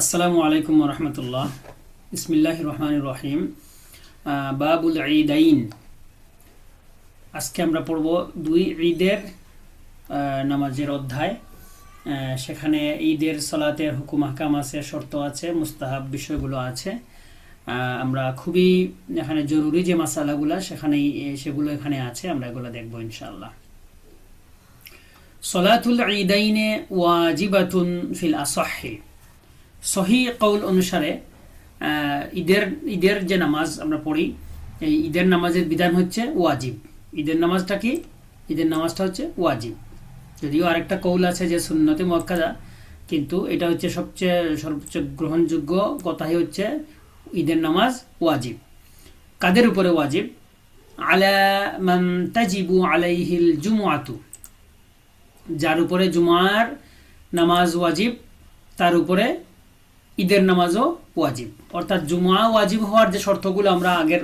আসসালামু আলাইকুম রহমতুল্লাহ। ইসমিল্লাহ রহমান রহিম। বাবুল ঈদাইন। আজকে আমরা পড়ব দুই ঈদের নামাজের অধ্যায়। সেখানে ঈদের সলাতের হুকুম হাকাম আছে, শর্ত আছে, মুস্তাহাব বিষয়গুলো আছে। আমরা খুবই এখানে জরুরি যে মাসালাগুলা, সেখানেই সেগুলো এখানে আছে, আমরা এগুলো দেখব ইনশাআল্লাহ। সলাতুল ঈদাইনে ওয়াজিবাতুন ফিল আসহি সহি কৌল অনুসারে ঈদের ঈদের যে নামাজ আমরা পড়ি, এই ঈদের নামাজের বিধান হচ্ছে ওয়াজিব। ঈদের নামাজটা কি? ঈদের নামাজটা হচ্ছে ওয়াজিব। যদিও আরেকটা কৌল আছে যে সুন্নতে মক্কাদা কিন্তু এটা হচ্ছে সবচেয়ে, সর্বোচ্চ গ্রহণযোগ্য কথাই হচ্ছে ঈদের নামাজ ওয়াজিব। কাদের উপরে ওয়াজিব? আলা তাজিবু আলাইহিল জুমুআতু। যার উপরে জুমার নামাজ ওয়াজিব, তার উপরে ঈদের নামাজও ওয়াজিব। অর্থাৎ জুমা ওয়াজিব হওয়ার যে শর্তগুলো আমরা আগের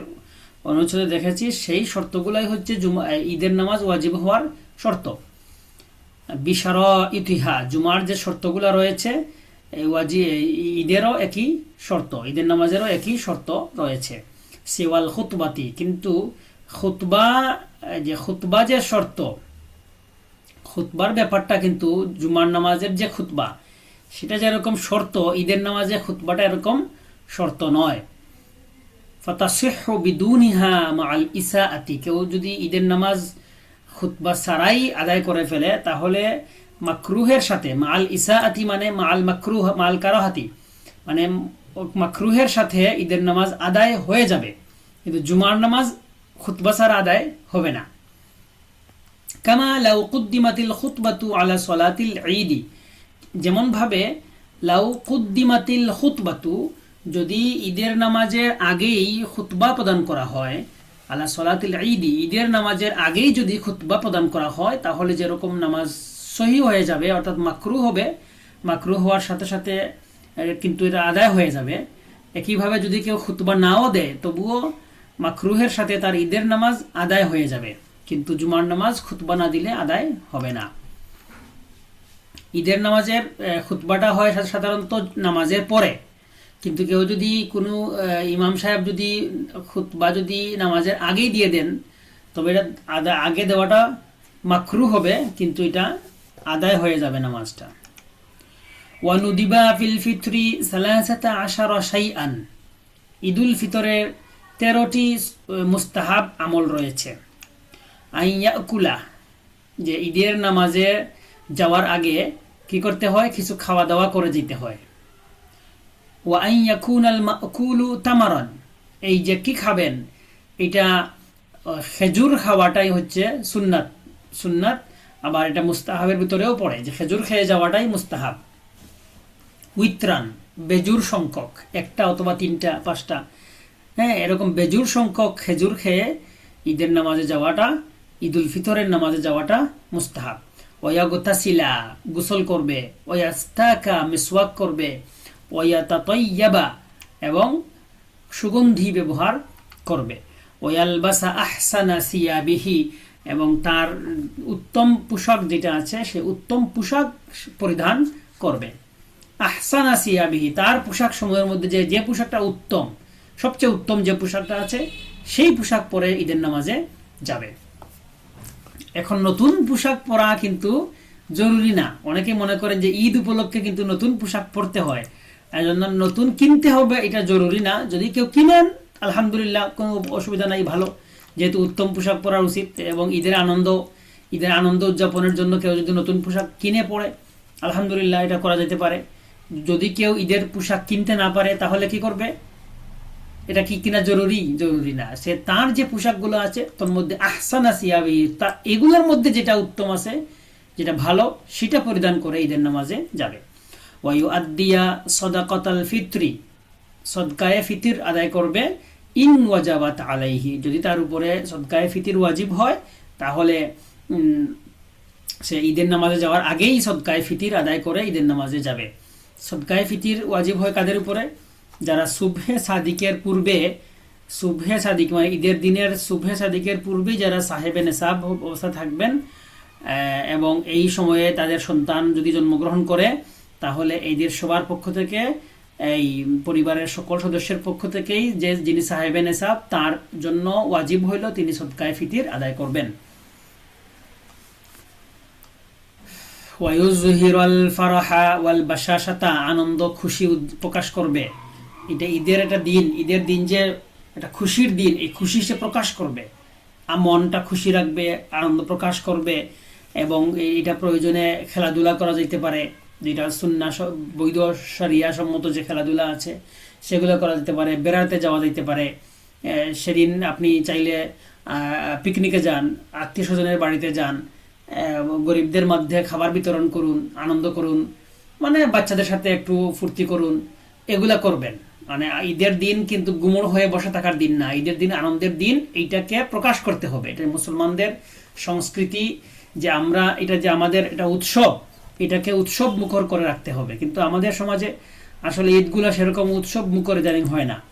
অনুচ্ছেদে দেখেছি, সেই শর্তগুলোই হচ্ছে জুমা ঈদের নামাজ ওয়াজিব হওয়ার শর্ত। বিশার ইতিহা, জুমার যে শর্তগুলো রয়েছে ওয়াজি ঈদেরও একই শর্ত, ঈদের নামাজেরও একই শর্ত রয়েছে। সেওয়াল খুতবাতি, কিন্তু খুতবা যে খুতবা যে শর্ত, খুতবার ব্যাপারটা কিন্তু জুমার নামাজের যে খুতবা সেটা যেরকম শর্ত, ঈদের নামাজে খুতবাটা এরকম শর্ত নয়। কেউ যদি ঈদের নামাজ খুতবা সারাই আদায় করে ফেলে, তাহলে মাকরুহের সাথে মাল ইসা আতি মানে মাল মাকরুহ মাল মানে মাকরুহের সাথে ঈদের নামাজ আদায় হয়ে যাবে। কিন্তু জুমার নামাজ খুতবা সারা আদায় হবে না। কামা লাউ খুতবাতু আলা সলাতিল ঈদি। যেমন ভাবে লাউ কুদ্দিমাতিল খুতবাতু, যদি ঈদের নামাজের আগেই খুতবা প্রদান করা হয়, আলা সলাতিল ঈদি, ঈদের নামাজের আগেই যদি খুতবা প্রদান করা হয়, তাহলে যেরকম নামাজ সহি হয়ে যাবে, অর্থাৎ মাকরু হবে, মাকরু হওয়ার সাথে সাথে কিন্তু এটা আদায় হয়ে যাবে। একইভাবে যদি কেউ খুতবা নাও দেয়, তবুও মাকরুহের সাথে তার ঈদের নামাজ আদায় হয়ে যাবে। কিন্তু জুমার নামাজ খুতবা না দিলে আদায় হবে না। ঈদের নামাজের খুতবাটা হয় সাধারণত নামাজের পরে। কিন্তু কেউ যদি কোনো ইমাম সাহেব যদি খুতবা যদি নামাজের আগেই দিয়ে দেন, তবে এটা আদা- আগে দেওয়াটা মাখরু হবে, কিন্তু এটা আদায় হয়ে যাবে নামাজটা। ওয়ানুদিবা ফিল ফিত্রি সালাসাতা আশারা শাইআন। ঈদুল ফিতরের তেরোটি মুস্তাহাব আমল রয়েছে। আইয়াকুলা, যে ঈদের নামাজে যাওয়ার আগে কি করতে হয়? কিছু খাওয়া দাওয়া করে যেতে হয়। তামারান। এই যে কি খাবেন? এটা খেজুর খাওয়াটাই হচ্ছে সুন্নাত। সুন্নাত আবার এটা মুস্তাহাবের ভিতরেও পড়ে যে খেজুর খেয়ে যাওয়াটাই মুস্তাহাব। উইত্রান বেজুর সংখ্যক, একটা অথবা তিনটা, পাঁচটা। হ্যাঁ এরকম বেজুর সংখ্যক খেজুর খেয়ে ঈদের নামাজে যাওয়াটা, ঈদুল ফিতরের নামাজে যাওয়াটা মুস্তাহাব। ওয়া গোতাসিলা, গোসল করবে। ওয়াস্তাকা মিসওয়াক করবে। ওয়া তাতয়্যাবা এবং সুগন্ধি ব্যবহার করবে। ওয়ালবাসা আহসানা সিয়াবিহি, এবং তার উত্তম পোশাক যেটা আছে, সে উত্তম পোশাক পরিধান করবে। আহসানা সিয়াবিহি, তার পোশাক সময়ের মধ্যে যে যে পোশাকটা উত্তম, সবচেয়ে উত্তম যে পোশাকটা আছে, সেই পোশাক পরে ঈদের নামাজে যাবে। এখন নতুন পোশাক পরা কিন্তু জরুরি না। অনেকে মনে করেন যে ঈদ উপলক্ষে কিন্তু নতুন পোশাক পরতে হয়। এই জন্য নতুন কিনতে হবে, এটা জরুরি না। যদি কেউ কিনেন, আলহামদুলিল্লাহ, কোনো অসুবিধা নাই, ভালো। যেহেতু উত্তম পোশাক পরা উচিত এবং ঈদের আনন্দ ঈদের আনন্দ উদযাপনের জন্য কেউ যদি নতুন পোশাক কিনে পড়ে, আলহামদুলিল্লাহ এটা করা যেতে পারে। যদি কেউ ঈদের পোশাক কিনতে না পারে, তাহলে কি করবে? এটা কি কিনা জরুরি? জরুরি না। সে তার যে পোশাকগুলো আছে, তোর মধ্যে আহসানা সিয়াবি তা এগুলোর মধ্যে যেটা উত্তম আছে, যেটা ভালো, সেটা পরিধান করে ঈদের নামাজে যাবে। ওয়ায়ু আদ্দিয়া সদাকতাল ফিত্রি, সদকায়ে ফিতির আদায় করবে, ইন ওয়াজাবাত আলাইহি। যদি তার উপরে সদকায়ে ফিতির ওয়াজিব হয়, তাহলে সে ঈদের নামাজে যাওয়ার আগেই সদকায়ে ফিতির আদায় করে ঈদের নামাজে যাবে। সদকায়ে ফিতির ওয়াজিব হয় কাদের উপরে? যারা শুভে সাদিকের পূর্বে, শুভে সাদিক মানে ঈদের দিনের শুভে সাদিকের পূর্বে যারা সাহেবে নেশাব অবস্থা থাকবেন এবং এই সময়ে তাদের সন্তান যদি জন্মগ্রহণ করে, তাহলে এইদের সবার পক্ষ থেকে, এই পরিবারের সকল সদস্যের পক্ষ থেকেই যে যিনি সাহেবে নেসাব তার জন্য ওয়াজিব হইল তিনি সদকায় ফিতির আদায় করবেন। ওয়ায়ুজহিরাল ফারাহা ওয়াল বাশাশাতা আনন্দ, খুশি প্রকাশ করবে। এটা ঈদের একটা দিন, ঈদের দিন যে একটা খুশির দিন, এই খুশি সে প্রকাশ করবে। আর মনটা খুশি রাখবে, আনন্দ প্রকাশ করবে, এবং এটা প্রয়োজনে খেলাধুলা করা যেতে পারে। যেটা সুন্না বৈধ সারিয়া সম্মত যে খেলাধুলা আছে, সেগুলো করা যেতে পারে, বেড়াতে যাওয়া যেতে পারে। সেদিন আপনি চাইলে পিকনিকে যান আত্মীয় স্বজনের বাড়িতে যান গরিবদের মধ্যে খাবার বিতরণ করুন, আনন্দ করুন মানে বাচ্চাদের সাথে একটু ফুর্তি করুন, এগুলা করবেন। মানে ঈদের দিন কিন্তু গুমর হয়ে বসে থাকার দিন না। ঈদের দিন আনন্দের দিন এইটাকে প্রকাশ করতে হবে। এটা মুসলমানদের সংস্কৃতি যে আমরা, এটা যে আমাদের, এটা উৎসব, এটাকে উৎসব মুখর করে রাখতে হবে। কিন্তু আমাদের সমাজে আসলে ঈদগুলা সেরকম উৎসব মুখর জানি হয় না।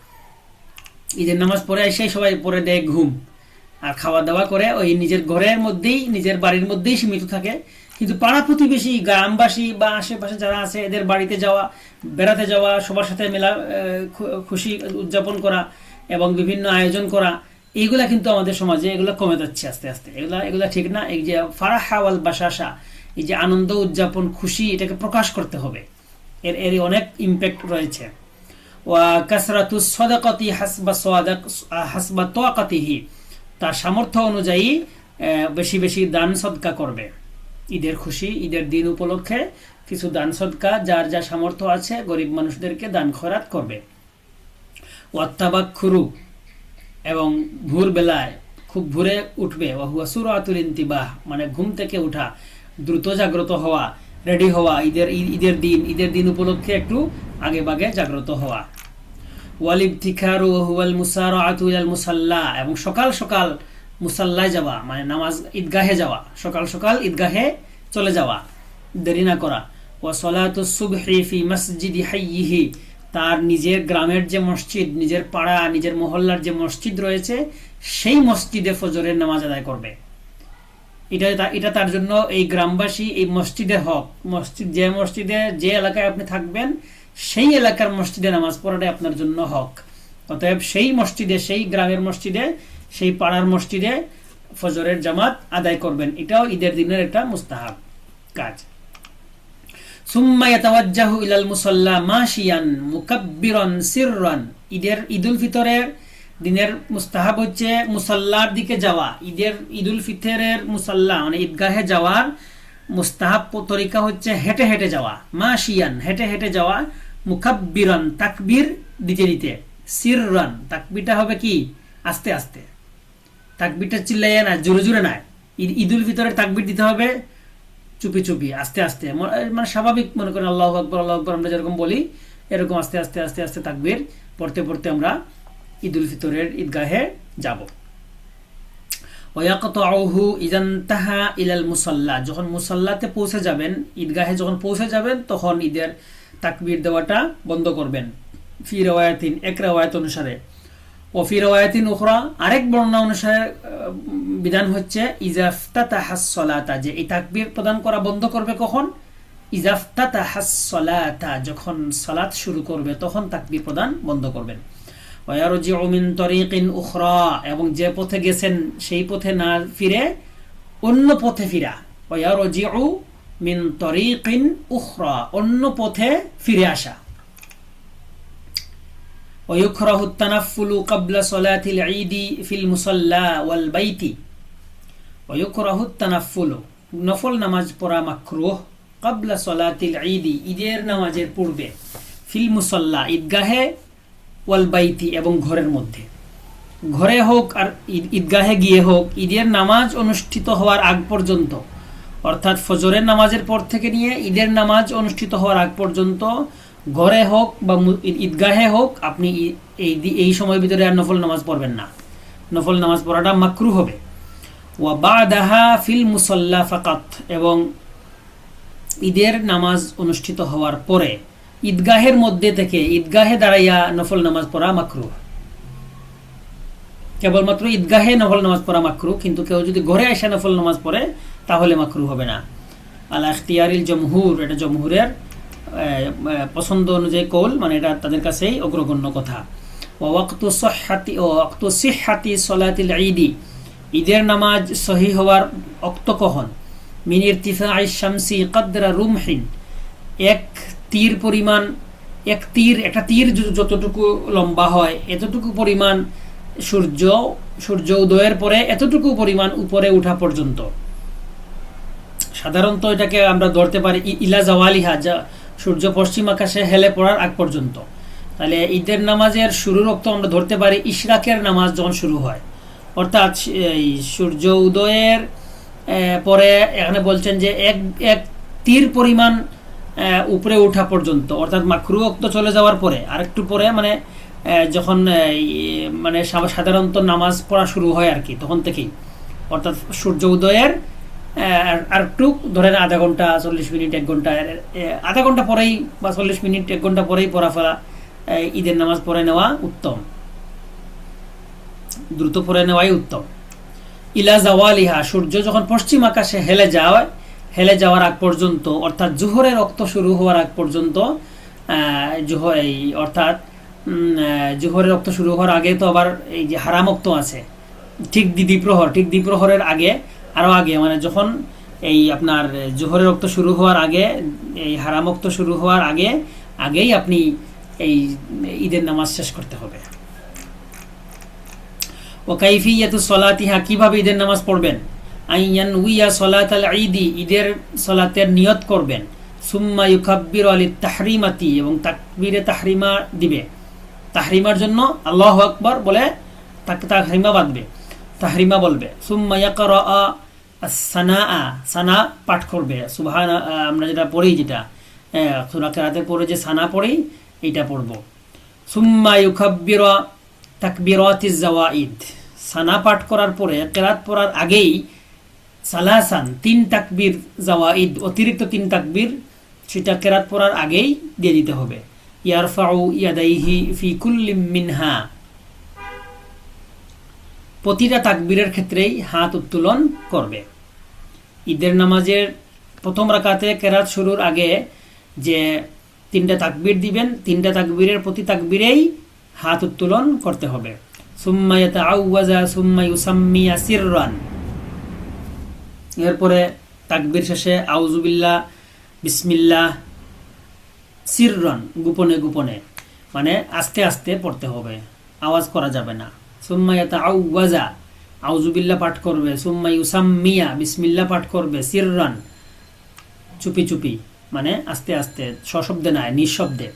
ঈদের নামাজ পড়ে এসে সবাই পরে দেয় ঘুম। আর খাওয়া দাওয়া করে ওই নিজের ঘরের মধ্যেই, নিজের বাড়ির মধ্যেই সীমিত থাকে। কিন্তু পাড়া প্রতিবেশী, গ্রামবাসী বা আশেপাশে যারা আছে, এদের বাড়িতে যাওয়া, বেড়াতে যাওয়া, সবার সাথে মেলা খুশি উদযাপন করা এবং বিভিন্ন আয়োজন করা এইগুলা কিন্তু আমাদের সমাজে এগুলো কমে যাচ্ছে আস্তে আস্তে। এগুলা এগুলা ঠিক না? এই যে ফারাহাওয়াল বাসাসা এই যে আনন্দ, উদযাপন, খুশি, এটাকে প্রকাশ করতে হবে। এর এর অনেক ইম্প্যাক্ট রয়েছে। ওয়া কাসরাতু সদাকতি হাসবা হাসবা তোয়াকাতিহি, তার সামর্থ্য অনুযায়ী বেশি বেশি দান সদকা করবে। ঈদের খুশি, ঈদের দিন উপলক্ষে কিছু দান সদকা যার যা সামর্থ্য আছে গরিব মানুষদেরকে দান খরাত করবে। ওয়াত্তাবাক খুরু এবং ভোর বেলায় খুব ভোরে উঠবে। ওয়াহুয়াসুর আতুল ইন্তিবাহ মানে ঘুম থেকে উঠা, দ্রুত জাগ্রত হওয়া, রেডি হওয়া, ঈদের ঈদ- ঈদের দিন ঈদের দিন উপলক্ষে একটু আগে বাগে জাগ্রত হওয়া। ওয়ালিব তিখারু হুয়াল মুসার আতুল মুসাল্লা, এবং সকাল সকাল মুসাল্লায় যাওয়া মানে নামাজ ঈদগাহে যাওয়া, সকাল সকাল ঈদগাহে চলে যাওয়া, দেরি না করা। ওয়া সলাতু তার নিজের গ্রামের যে মসজিদ, নিজের পাড়া, নিজের মহল্লার যে মসজিদ রয়েছে, সেই মসজিদে ফজরের নামাজ আদায় করবে। এটা এটা তার জন্য এই গ্রামবাসী, এই মসজিদের হক, মসজিদ, যে মসজিদে, যে এলাকায় আপনি থাকবেন, সেই এলাকার মসজিদে নামাজ পড়াটাই আপনার জন্য হক। অতএব সেই মসজিদে, সেই গ্রামের মসজিদে সেই পাড়ার মসজিদে ফজরের জামাত আদায় করবেন। এটাও ঈদের দিনের একটা মুস্তাহাব কাজ। মুসাল্লা যাওয়া। ঈদের ঈদুল মানে হচ্ছে হেঁটে হেঁটে যাওয়া। মাশিয়ান, হেঁটে হেঁটে যাওয়া। দিতে দিতে। সিররান, তাকবিরটা হবে কি? আস্তে আস্তে। তাকবিরটা চিল্লাইয়া না জোরে জোরে না ঈদ ঈদুল ফিতরের তাকবির দিতে হবে, চুপি চুপি, আস্তে আস্তে। মানে স্বাভাবিক, মনে করেন আল্লাহ আকবর আল্লাহ আকবর আমরা যেরকম বলি, এরকম আস্তে আস্তে আস্তে আস্তে তাকবির পড়তে পড়তে আমরা ঈদুল ফিতরের ঈদগাহে যাব। ওয়াকতাউহু ইজান্তাহা ইলাল মুসাল্লা। যখন মুসাল্লাতে পৌঁছে যাবেন, ঈদগাহে যখন পৌঁছে যাবেন, তখন ঈদের তাকবির দেওয়াটা বন্ধ করবেন। ফি রওয়ায়াতিন, এক রওয়ায়াত অনুসারে। ও ফি রওয়ায়াতিন উখরা আরেক বর্ণনা অনুসারে বিধান হচ্ছে ইজাফতাতাহাস সলাতা যে এই তাকবীর প্রদান করা বন্ধ করবে কখন? ইজাফতাতাহাস সলাতা যখন সালাত শুরু করবে, তখন তাকবীর প্রদান বন্ধ করবেন। ওয়ারজিউ মিন তরিকিন উখরা এবং যে পথে গেছেন, সেই পথে না ফিরে অন্য পথে ফিরা। ওয়ারজিউ মিন তরিকিন উখরা অন্য পথে ফিরে আসা। ويكره التنفل قبل صلاة العيد في المصلى والبيت ويكره التنفل নফল নামাজ পড়া মাকরুহ قبل صلاة العيد ঈদের নামাজের পূর্বে ফিল মুসল্লা ঈদগাহে ওয়াল বাইতি এবং ঘরের মধ্যে ঘরে হোক আর ঈদ- ঈদগাহে গিয়ে হোক ঈদের নামাজ অনুষ্ঠিত হওয়ার আগ পর্যন্ত অর্থাৎ ফজরের নামাজের পর থেকে নিয়ে ঈদের নামাজ অনুষ্ঠিত হওয়ার আগ পর্যন্ত ঘরে হোক বা ঈদগাহে হোক, আপনি এই এই সময়ের ভিতরে আর নফল নামাজ পড়বেন না। নফল নামাজ পড়াটা মাকরু হবে। ওয়া বাদাহা ফিল মুসল্লা ফাকাত। এবং ঈদের নামাজ অনুষ্ঠিত হওয়ার পরে ঈদগাহের মধ্যে থেকে ঈদগাহে দাঁড়াইয়া নফল নামাজ পড়া মাকরু। কেবলমাত্র ঈদগাহে নফল নামাজ পড়া মাকরু, কিন্তু কেউ যদি ঘরে এসে নফল নামাজ পড়ে, তাহলে মাকরু হবে না। আলা ইখতিয়ারিল জমহুর, এটা জমহুরের পছন্দ অনুযায়ী কৌল মানে এটা তাদের কাছেই অগ্রগণ্য কথা। ঈদের নামাজ সহি হওয়ার অক্ত কখন মিন ইরতিফাই শামসি কদরা রুমহিন, এক তীর পরিমাণ, এক তীর, একটা তীর যতটুকু লম্বা হয়, এতটুকু পরিমাণ সূর্য সূর্য উদয়ের পরে এতটুকু পরিমাণ উপরে উঠা পর্যন্ত। সাধারণত এটাকে আমরা ধরতে পারি ইলা জাওয়ালিহা, যা সূর্য পশ্চিম আকাশে হেলে পড়ার আগ পর্যন্ত। তাহলে ঈদের নামাজের শুরুর রক্ত আমরা ধরতে পারি, ইশরাকের নামাজ যখন শুরু হয়। অর্থাৎ এই সূর্য উদয়ের পরে এখানে বলছেন যে এক এক তীর পরিমাণ উপরে ওঠা পর্যন্ত, অর্থাৎ মাখরু অক্ত চলে যাওয়ার পরে আর একটু পরে মানে যখন মানে সাধারণত নামাজ পড়া শুরু হয় আর কি, তখন থেকেই। অর্থাৎ সূর্য উদয়ের আর- একটু ধরেন আধা ঘণ্টা, চল্লিশ মিনিট, এক ঘণ্টা আধা ঘণ্টা পরেই বা চল্লিশ মিনিট, এক ঘণ্টা পরেই পড়া ফেলা ঈদের নামাজ পড়ে নেওয়া উত্তম। দ্রুত পড়ে নেওয়াই উত্তম। ইলা জাওয়ালিহা, সূর্য যখন পশ্চিম আকাশে হেলে যায়, হেলে যাওয়ার আগ পর্যন্ত, অর্থাৎ জোহরের রক্ত শুরু হওয়ার আগ পর্যন্ত জোহর, এই অর্থাৎ জোহরের রক্ত শুরু হওয়ার আগে তো আবার এই যে হারামক্ত আছে, ঠিক দ্বিপ্রহর ঠিক দ্বিপ্রহরের আগে আরও আগে মানে যখন এই আপনার জোহরের রক্ত শুরু হওয়ার আগে, এই হারামক্ত শুরু হওয়ার আগে, আগেই আপনি এই ঈদের নামাজ শেষ করতে হবে। ও কাইফিয়াতু সলাতিহা, কীভাবে ঈদের নামাজ পড়বেন? আইয়ান উইয়া সলাত আল ঈদি, ঈদের সলাতের নিয়ত করবেন। সুম্মা ইউকাব্বির আলী তাহরিমাতি, এবং তাকবিরে তাহরিমা দিবে। তাহরিমার জন্য আল্লাহ আকবর বলে তাকে তাহরিমা বাঁধবে, তাহরিমা বলবে। সুম্মা ইয়াকরা সানা সানা পাঠ করবে। সুবহান, আমরা যেটা পড়ি যেটা সুরা কেরাতে পড়ে যে সানা পড়ি, এইটা পড়ব। সুম্মা ইউকাব্বির তাকবিরাতিজ জাওয়াইদ সানা পাঠ করার পরে কেরাত পড়ার আগেই সালাসান, তিন তাকবীর জাওয়াইদ অতিরিক্ত তিন তাকবির, সেটা কেরাত পড়ার আগেই দিয়ে দিতে হবে। ইয়ারফাউ ইয়াদাইহি ফি কুল্লি মিনহা। প্রতিটা তাকবীরের ক্ষেত্রেই হাত উত্তোলন করবে। ঈদের নামাজের প্রথম রাকাতে কেরাত শুরুর আগে যে তিনটা তাকবীর দিবেন, তিনটা তাকবীরের প্রতি তাকবীরেই হাত উত্তোলন করতে হবে। এরপরে তাকবীর শেষে আউজুবিল্লাহ বিসমিল্লাহ, সিররান, গোপনে গোপনে। মানে আস্তে আস্তে পড়তে হবে। আওয়াজ করা যাবে না। আউজুবিল্লাহ পাঠ করবে, সুম্মা ইউসাম্মিয়া, বিসমিল্লাহ পাঠ করবে, সিররান, চুপি চুপি মানে আস্তে আস্তে, সশব্দে নয়, নিঃশব্দে।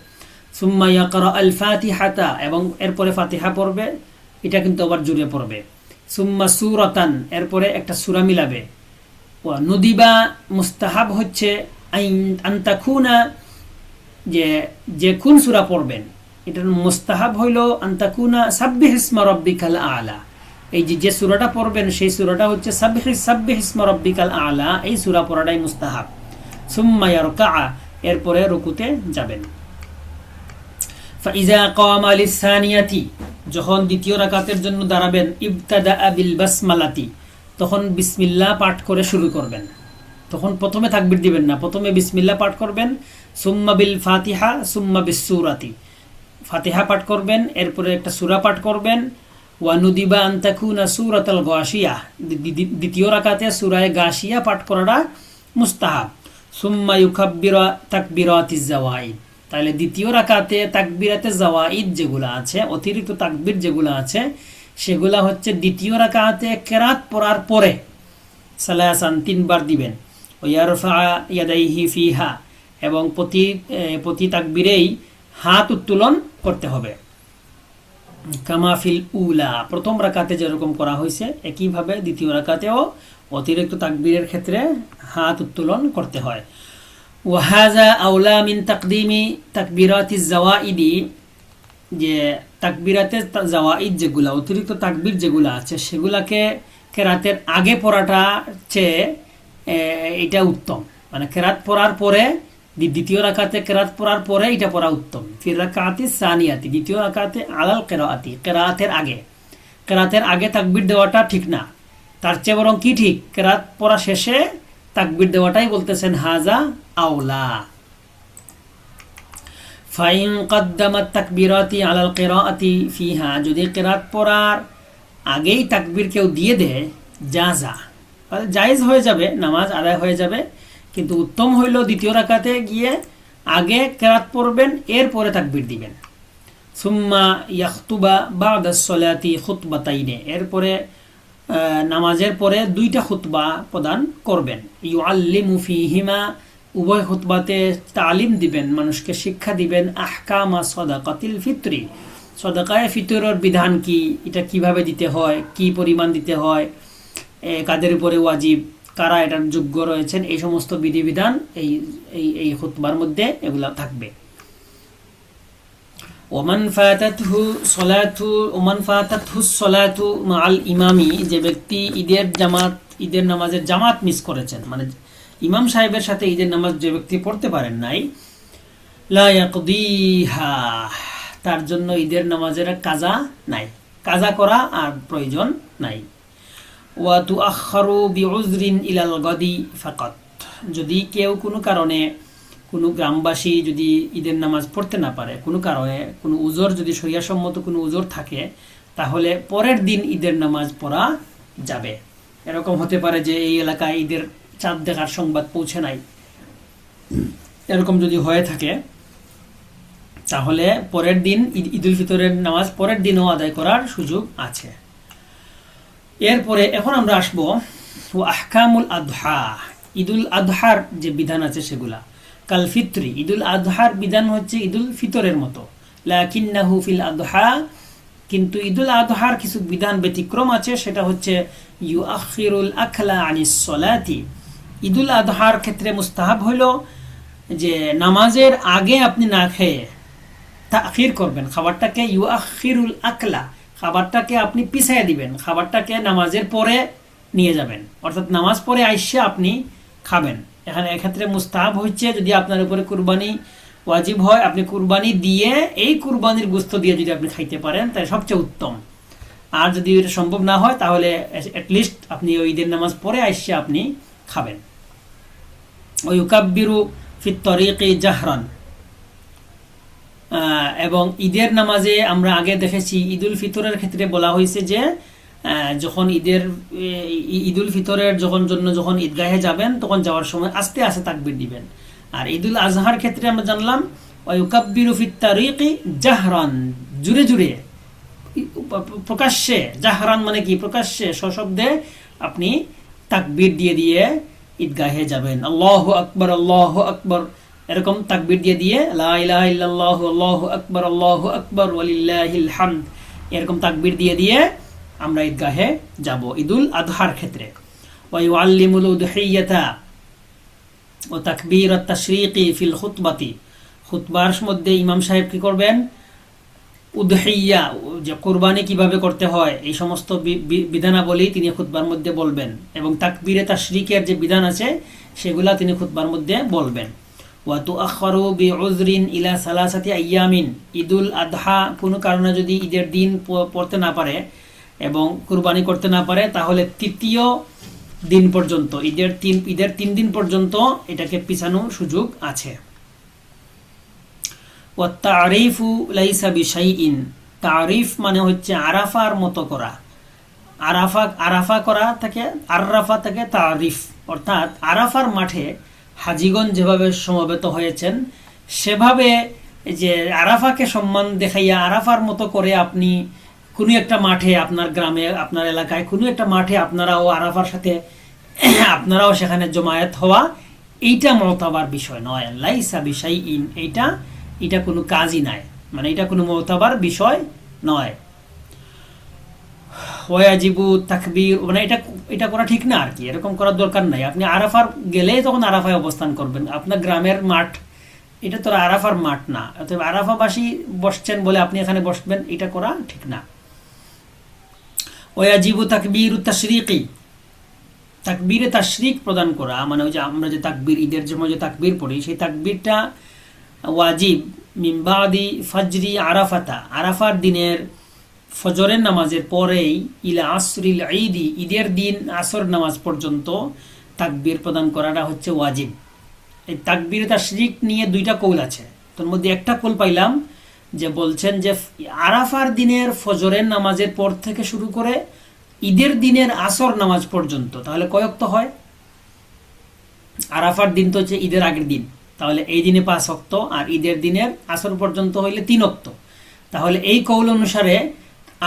সুম্মা আল ফাতিহাতা এবং এরপরে ফাতিহা পড়বে, এটা কিন্তু আবার জুড়ে পড়বে। সুম্মা সুরতান, এরপরে একটা সুরা মিলাবে। ও নদিবা, মুস্তাহাব হচ্ছে আইন- আন্তাকুনা, যে যে কোন সুরা পড়বেন এটার মুস্তাহাব হইল আন্তাকুনা সাব্বিহ ইসমা রব্বিকাল আলা। এই যে যে সুরাটা পড়বেন, সেই সুরাটা হচ্ছে সাব্বিহ সাব্বিহ ইসমা রব্বিকাল আলা। এই সুরা পড়াটাই মুস্তাহাব। সুম্মা ইয়ারকা এরপরে রুকুতে যাবেন। যখন দ্বিতীয় রাকাতের জন্য দাঁড়াবেন, ইবতাদা বিল বাসমালাতি, তখন বিসমিল্লাহ পাঠ করে শুরু করবেন। তখন প্রথমে তাকবির দিবেন না, প্রথমে বিসমিল্লাহ পাঠ করবেন, সুম্মা বিল ফাতিহা, সুম্মা বিস সুরাতি। ফাতিহা পাঠ করবেন, এরপরে একটা সুরা পাঠ করবেন। ওয়ানুদিবা আন্তাকুনা সুরাতাল গাশিয়া। দ্বিতীয় রাকাতে সুরায় গাশিয়া পাঠ করাটা মুস্তাহাব। সুম্মা ইউকাব্বিরা তাকবিরাতিজ জাওয়াইদ তাহলে দ্বিতীয় রাকাতে তাকবিরাতে জাওয়াইদ যেগুলো আছে, অতিরিক্ত তাকবির যেগুলো আছে, সেগুলা হচ্ছে দ্বিতীয় রাকাতে কেরাত পড়ার পরে সালাসান তিনবার দিবেন। ও ইয়ারফা ইয়াদাইহি ফিহা। এবং প্রতি প্রতি তাকবিরেই হাত উত্তোলন করতে হবে। কামাফিল উলা, প্রথম রাকাতে যেরকম করা হয়েছে, একইভাবে দ্বিতীয় রাকাতেও অতিরিক্ত তাকবীরের ক্ষেত্রে হাত উত্তোলন করতে হয়। ওয়াহাজা আউলা মিন তাকদিমি তাকবিরাতি জাওয়াইদি যে তাকবিরাতে জাওয়াইদ যেগুলা, অতিরিক্ত তাকবির যেগুলা আছে, সেগুলাকে কেরাতের আগে পড়াটা চেয়ে এটা উত্তম। মানে কেরাত পড়ার পরে দ্বিতীয় রাকাতে কেরাত পড়ার পরে এটা পড়া উত্তম। ফির রাকাতি সানিয়াতি, দ্বিতীয় রাকাতে আলাল কেরাতি কেরাতের আগে। কেরাতের আগে তাকবির দেওয়াটা ঠিক না। তার চেয়ে বরং কি ঠিক? কেরাত পড়া শেষে তাকবির দেওয়াটাই বলতেছেন, হাজা আওলা। ফাইন কদ্দামাত তাকবিরাতি আলাল কেরাতি ফিহা, যদি কেরাত পড়ার আগেই তাকবির কেউ দিয়ে দেয় যা যা তাহলে জায়েজ হয়ে যাবে, নামাজ আদায় হয়ে যাবে। কিন্তু উত্তম হইল দ্বিতীয় রাকাতে গিয়ে আগে কেরাত পড়বেন এরপরে তাকবির দিবেন। সুম্মা ইয়াখতুবা বাদাস সলাতি খুতবাতাইনে এরপরে আহ, নামাজের পরে দুইটা খুতবা প্রদান করবেন। ইউ আল্লিমু ফিহিমা উভয় খুতবাতে তালিম দিবেন মানুষকে শিক্ষা দিবেন আহকামা সদাকাতিল ফিত্রি। সদাকায় ফিতরের বিধান কি? এটা কীভাবে দিতে হয়? কি পরিমাণ দিতে হয়? কাদের উপরে ওয়াজিব? কারা এটার যোগ্য রয়েছেন, এই সমস্ত বিধিবিধান এই এই খুতবার মধ্যে এগুলা থাকবে। ওমান ফাতাতহু সলাতু, ওমান ফাতাতহু সলাতু মাআল ইমামি, যে ব্যক্তি ঈদের জামাত, ঈদের নামাজের জামাত মিস করেছেন মানে ইমাম সাহেবের সাথে ঈদের নামাজ যে ব্যক্তি পড়তে পারেন নাই তার জন্য ঈদের নামাজের কাজা নাই। কাজা করা আর প্রয়োজন নাই। যদি কেউ কোনো কারণে কোনো গ্রামবাসী যদি ঈদের নামাজ পড়তে না পারে, কোনো কারণে কোনো উজোর যদি শরিয়াসম্মত কোনো উজোর থাকে, তাহলে পরের দিন ঈদের নামাজ পড়া যাবে। এরকম হতে পারে যে এই এলাকায় ঈদের চাঁদ দেখার সংবাদ পৌঁছে নাই। এরকম যদি হয়ে থাকে, তাহলে পরের দিন ঈদ- ঈদুল ফিতরের নামাজ পরের দিনও আদায় করার সুযোগ আছে। এরপরে এখন আমরা আসব আহকামুল আদহা। ঈদুল আদহার যে বিধান আছে সেগুলা। কাল ফিত্রি। ঈদুল আদহার বিধান হচ্ছে ঈদুল ফিতরের মতো। লাকিন্নাহু ফিল আদহা। কিন্তু ঈদুল আদহার কিছু বিধান ব্যতিক্রম আছে, সেটা হচ্ছে ইউ আখিরুল আখলা আনিস সলাতি। ঈদুল আদহার ক্ষেত্রে মুস্তাহাব হইল যে নামাজের আগে আপনি না খেয়ে তাখির করবেন। খাবারটাকে ইউ আখিরুল আকলা খাবারটাকে আপনি পিছাইয়া দিবেন। খাবারটাকে নামাজের পরে নিয়ে যাবেন। অর্থাৎ নামাজ পরে আইসে আপনি খাবেন। এখানে এক্ষেত্রে মুস্তাহাব হচ্ছে যদি আপনার উপরে কুরবানি ওয়াজিব হয়, আপনি কুরবানি দিয়ে এই কুরবানির গুস্ত দিয়ে যদি আপনি খাইতে পারেন, তাহলে সবচেয়ে উত্তম। আর যদি এটা সম্ভব না হয়, তাহলে অ্যাটলিস্ট আপনি ওই ঈদের নামাজ পরে আইসে আপনি খাবেন। ওই ইউকাব্বিরু ফিত তরিকি জাহরান। এবং ঈদের নামাজে আমরা আগে দেখেছি ঈদুল ফিতরের ক্ষেত্রে বলা হয়েছে যে যখন ঈদের ঈদুল ফিতরের যখন জন্য যখন ঈদগাহে যাবেন, তখন যাওয়ার সময় আস্তে আস্তে তাকবির দিবেন। আর ঈদুল আজহার ক্ষেত্রে আমরা জানলাম জাহরান, জুড়ে জুড়ে প্রকাশ্যে, জাহরান মানে কি? প্রকাশ্যে, সশব্দে আপনি তাকবির দিয়ে দিয়ে ঈদগাহে যাবেন। আল্লাহ আকবর আল্লাহ আকবর। এরকম তাকবির দিয়ে দিয়ে, লা ইলাহা ইল্লাল্লাহ, আল্লাহু আকবর আল্লাহু আকবর, ওয়ালিল্লাহিল হামদ, এরকম তাকবির দিয়ে দিয়ে আমরা ঈদগাহে যাব, ঈদুল আদহার ক্ষেত্রে। ওয়াইউআল্লিমুল উদহিয়াতা ও তাকবীর তাশরিকি ফিল খুতবাতি। খুতবার মধ্যে ইমাম সাহেব কি করবেন? উদহিয়া, যে কোরবানি কীভাবে করতে হয়, এই সমস্ত বিধানাবলী তিনি খুতবার মধ্যে বলবেন। এবং তাকবীরে তাশরিকের যে বিধান আছে, সেগুলা তিনি খুতবার মধ্যে বলবেন। ওয়াতু বি উজরিন ইলা সালাসাতি আইয়ামিন। ঈদুল আদহা কোনো কারণে যদি ঈদের দিন পড়তে না পারে এবং কুরবানি করতে না পারে, তাহলে তৃতীয় দিন পর্যন্ত, ঈদের তিন ঈদের তিন দিন পর্যন্ত এটাকে সুযোগ আছে। লাইসা বিশাইইন। তারিফ মানে হচ্ছে আরাফার মতো করা। আরাফা আরাফা করা থাকে আররাফা থেকে তারিফ অর্থাৎ আরাফার মাঠে হাজিগণ যেভাবে সমবেত হয়েছেন, সেভাবে যে আরাফাকে সম্মান দেখাইয়া আরাফার মতো করে আপনি কোনো একটা মাঠে আপনার গ্রামে, আপনার এলাকায় কোনো একটা মাঠে আপনারাও আরাফার সাথে আপনারাও সেখানে জমায়েত হওয়া, এইটা মতাবার বিষয় নয়। লাইসা বিষয় ইন এইটা এটা কোনো কাজই নাই। মানে এটা কোনো মতাবার বিষয় নয়। ওয়াজিবু তাকবীর মানে এটা এটা করা ঠিক না আর কি এরকম করার দরকার নাই। আপনি আরাফার তখন আরাফায় অবস্থান করবেন। আপনার গ্রামের মাঠ, এটা তো আরাফার মাঠ না। আরাফাবাসী বসছেন বলে আপনি এখানে বসবেন, এটা করা ঠিক না। ওয়াজিবু তাকবীর প্রদান করা মানে ওই যে আমরা যে তাকবীর, ঈদের সময় যে তাকবীর পড়ি, সেই তাকবীরটা ওয়াজিব মিমবাদি ফজরি আরাফাতা। আরাফার দিনের ফজরের নামাজের পরেই ইলা আসরিল ঈদি ঈদের দিন আসর নামাজ পর্যন্ত তাকবীর প্রদান করাটা হচ্ছে ওয়াজিব। এই তাকবীর তাশরিক নিয়ে দুইটা কৌল আছে। তোর মধ্যে একটা কল পাইলাম যে বলছেন যে আরাফার দিনের ফজরের নামাজের পর থেকে শুরু করে ঈদের দিনের আসর নামাজ পর্যন্ত, তাহলে কয়ক্ত হয়? আরাফার দিন তো হচ্ছে ঈদের আগের দিন, তাহলে এই দিনে পাঁচ অক্ত আর ঈদের দিনের আসর পর্যন্ত হইলে তিন অক্ত। তাহলে এই কৌল অনুসারে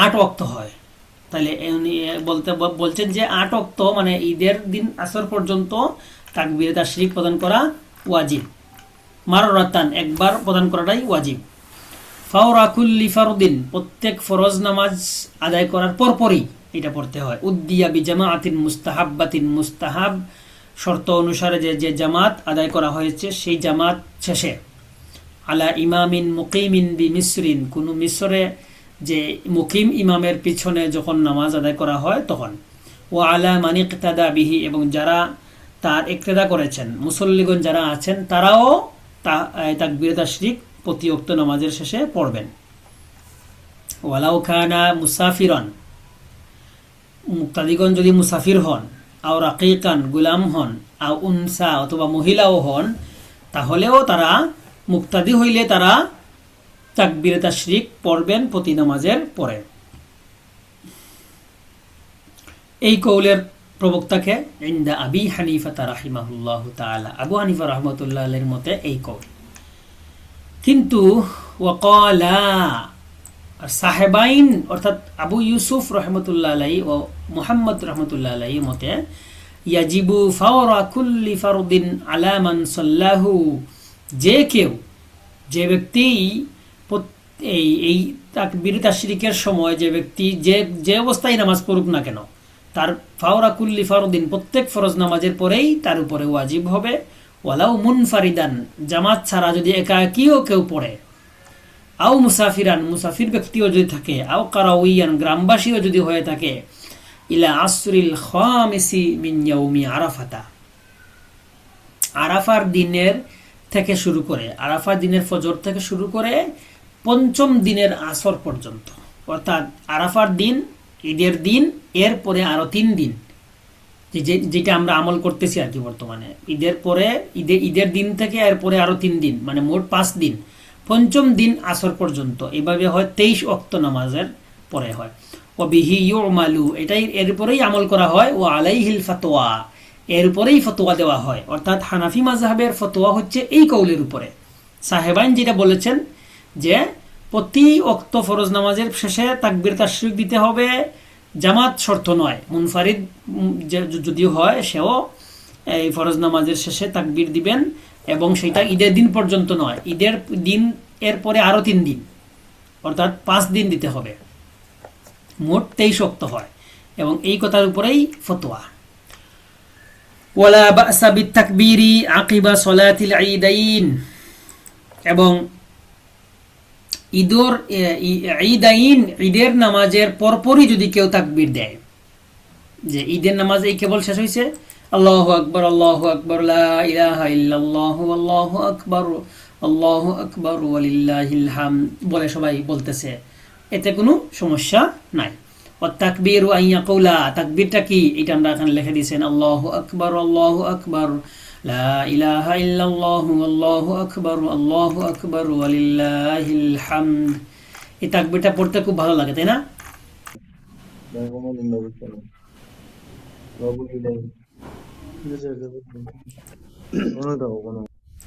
আট অক্ত হয়। তাহলে উনি বলতে, বলছেন যে আট অক্ত মানে ঈদের দিন আসর পর্যন্ত তাকবির, তাশরিক প্রদান করা ওয়াজিব। মাররাতান, একবার প্রদান করাটাই ওয়াজিব। ফাওরাকুল্লি ফারদিন, প্রত্যেক ফরজ নামাজ আদায় করার পরপরই এটা পড়তে হয়। উদ্দিয়া বি জামাআতিন মুস্তাহাব্বাতিন মুস্তাহাব, শর্ত অনুসারে যে যে জামাত আদায় করা হয়েছে সেই জামাত শেষে। আলা ইমামিন মুকিমিন বি মিসরিন, কোনো মিসরে যে মুকিম ইমামের পিছনে যখন নামাজ আদায় করা হয় তখন। ও আলা মানিক তাদা বিহি, এবং যারা তার ইক্তেদা করেছেন, মুসল্লিগণ যারা আছেন, তারাও তাকবির প্রতি উক্ত নামাজের শেষে পড়বেন। ওয়ালাউ খানা মুসাফিরন, মুক্তাদিগণ যদি মুসাফির হন, আও রাকিকান গুলাম হন, আও উনসা অথবা মহিলাও হন, তাহলেও তারা মুক্তাদি হইলে তারা তাকবির তাশরিক পড়বেন প্রতি নামাজের পরে। এই কৌলের প্রবক্তাকে ইন্দা আবি হানিফা রাহিমাহুল্লাহ তাআলা, আবু হানিফা রহমতুল্লাহ আলের মতে এই কৌল। কিন্তু আর সাহেবাইন, অর্থাৎ আবু ইউসুফ রহমতুল্লাহ আলাই ও মুহাম্মদ রহমতুল্লাহ আলাই মতে, ইয়াজিবু ফাওরা কুল্লি ফারুদিন আলামান সাল্লাহু, যে কেউ, যে ব্যক্তি এই এই তাকবীর তাশরিকের সময় যে ব্যক্তি যে যে অবস্থায় নামাজ পড়ুক না কেন, তার ফাওরা কুল্লি ফারুদিন প্রত্যেক ফরজ নামাজের পরেই তার উপরে ওয়াজিব হবে। ওয়ালাউ মুনফারিদান, জামাত ছাড়া যদি একাকিও কেউ পড়ে, আও মুসাফিরান, মুসাফির ব্যক্তিও যদি থাকে, আও কারাউইয়ান, গ্রামবাসীও যদি হয়ে থাকে, ইলা আসরিল খামিসি মিন ইয়াউমি আরাফাতা। আরাফার দিনের থেকে শুরু করে, আরাফার দিনের ফজর থেকে শুরু করে পঞ্চম দিনের আসর পর্যন্ত। অর্থাৎ আরাফার দিন, ঈদের দিন, এরপরে আরও তিন দিন। যেটা আমরা আমল করতেছি আর কি বর্তমানে। ঈদের পরে ঈদের ঈদের দিন থেকে এরপরে আরও তিন দিন মানে মোট পাঁচ দিন। পঞ্চম দিন আসর পর্যন্ত, এভাবে হয় তেইশ অক্ত নামাজের পরে হয়। ও বিহি ইউমালু, এটাই এরপরেই আমল করা হয়, ও আলাইহিল ফাতোয়া, এরপরেই ফতোয়া দেওয়া হয়। অর্থাৎ হানাফি মাজহাবের ফতোয়া হচ্ছে এই কৌলের উপরে। সাহেবাইন যেটা বলেছেন যে প্রতি অক্ত ফরজ নামাজের শেষে তাকবির তাশরিক দিতে হবে, জামাত শর্ত নয়। মুনফারিদ যদিও হয়, সেও এই ফরজ নামাজের শেষে তাকবির দিবেন এবং সেটা ঈদের দিন পর্যন্ত নয়। ঈদের দিন, এর পরে আরও তিন দিন। অর্থাৎ পাঁচ দিন দিতে হবে। মোট তেইশ অক্ত হয়। এবং এই কথার উপরেই ফতোয়া। ওয়ালা বাসা বিতাকবীরি আকিবা সলাতিল ঈদাইন। এবং ঈদর ঈদাইন, ঈদের নামাজের পরপরই যদি কেউ তাকবীর দেয়। যে ঈদের নামাজ এই কেবল শেষ হয়েছে আল্লাহু আকবার আল্লাহু আকবার আল্লাহু আকবার আল্লাহু আকবার হামদ বলে সবাই বলতেছে। এতে কোনো সমস্যা নাই। তাকবীর আইয়া কৌলা তাকবীরটা কি? এটা আমরা এখানে লিখে দিয়েছেন, আল্লাহু আকবার আল্লাহু আকবার। লা إلا الله والله أكبر আল্লাহু أكبر ولله الحمد এই তাকবিরটা পড়তে খুব ভালো লাগে তাই না Vamos a buscar.